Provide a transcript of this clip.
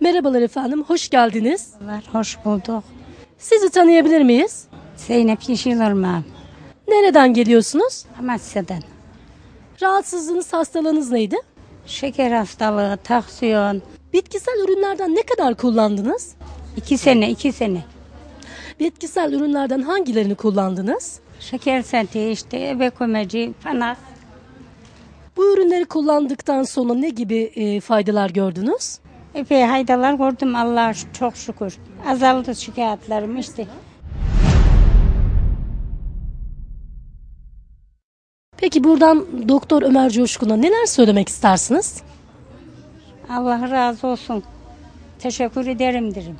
Merhabalar efendim, hoş geldiniz. Merhabalar, hoş bulduk. Sizi tanıyabilir miyiz? Zeynep Yeşilırmak. Nereden geliyorsunuz? Amasya'dan. Rahatsızlığınız, hastalığınız neydi? Şeker hastalığı, taksiyon. Bitkisel ürünlerden ne kadar kullandınız? İki sene, iki sene. Bitkisel ürünlerden hangilerini kullandınız? Şeker senti işte, ebe komeci, panak. Bu ürünleri kullandıktan sonra ne gibi e, faydalar gördünüz? Epey haydalar gördüm Allah'a çok şükür. Azaldı şikayetlerim işte. Peki buradan Doktor Ömer Coşkun'a neler söylemek istersiniz? Allah razı olsun. Teşekkür ederim derim.